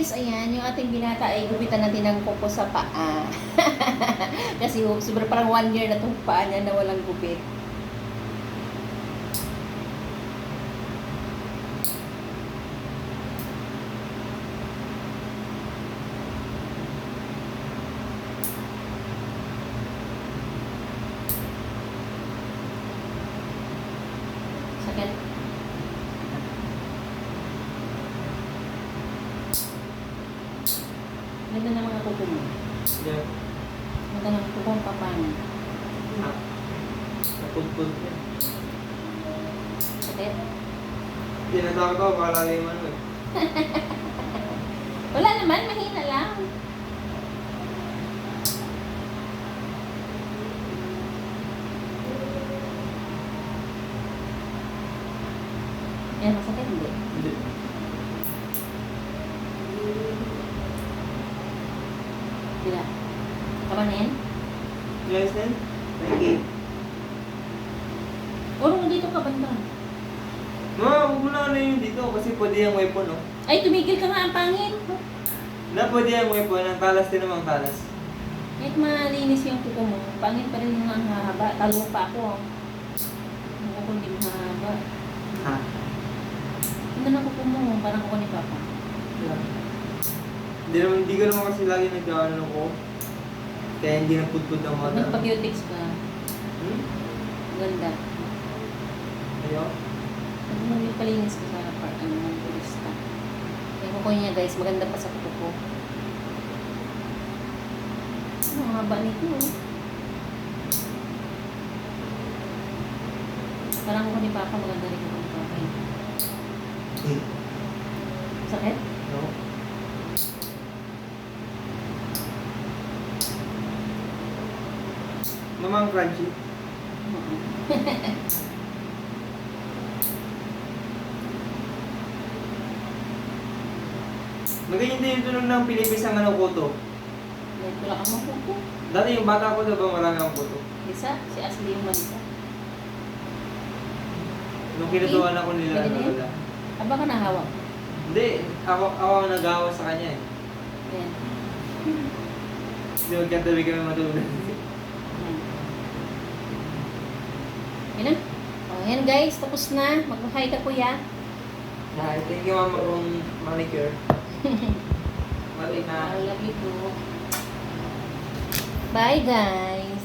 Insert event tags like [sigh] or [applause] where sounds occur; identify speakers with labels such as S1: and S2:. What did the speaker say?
S1: guys, ayan, yung ating binata ay gupitan natin ng kuko sa paa. [laughs] Kasi sobrang parang one year na itong paa niya na walang gupit. Sakit. Ganda ng mga kuko mo.
S2: Yeah.
S1: Ganda ng kuko ang papa niya.
S2: Ah. Napudpud niya.
S1: Sakit.
S2: Tinatawag ko, akala ko yung ano eh. [laughs]
S1: Wala naman, mahina lang. Yan, masakit hindi.
S2: Hindi.
S1: Sila. Kapanin?
S2: Yes, then? Thank you.
S1: Urong dito ka banda.
S2: Ma, huwag mo na ano yun dito kasi pwede yung weapon, no?
S1: Ay, tumigil ka nga ang pangit.
S2: Na pwede yung weapon, ang talas din naman talas.
S1: Kahit malinis yung kuko mo, pangit pa rin yung ang hahaba. Talo pa ako. Ang kuko hindi mahaba.
S2: Ha?
S1: Ganda ng kuko mo, parang kuko ni Papa.
S2: Hindi naman, hindi ko naman kasi lagi nagkaano ko. Kaya hindi napudpud ang mata.
S1: Nagpag-cutics ka.
S2: Hmm?
S1: Ganda.
S2: Ayaw?
S1: Ano mo yung palinis ko sa part, ano, ng turista. Yung kuko niya guys, maganda pa sa kuko ko. Ano, ang haba nito. oh. Parang kuko ni Papa, maganda rin kuko Papa. eh.
S2: Hmm.
S1: Sakit?
S2: No? Mamang crunchy.
S1: Oo.
S2: Magayon din yung tunog ng Pilipis ang ano.
S1: Dahil wala kang mga kuko.
S2: Dati yung bata ko diba marami akong koto.
S1: Lisa, si Ashley yung malisa.
S2: Nung kinutuhan ako nila, ano wala.
S1: Aba ka nahawak.
S2: Hindi, ako, ako ang nagawa sa kanya eh.
S1: Ayan.
S2: Hindi magkatabi kami matulog. [laughs]
S1: Ayan. Na. O, ayan guys, tapos na. Mag-hi ka kuya.
S2: Hi, thank you mama kung manicure. [laughs] Mali na.
S1: I love you too. Bye guys.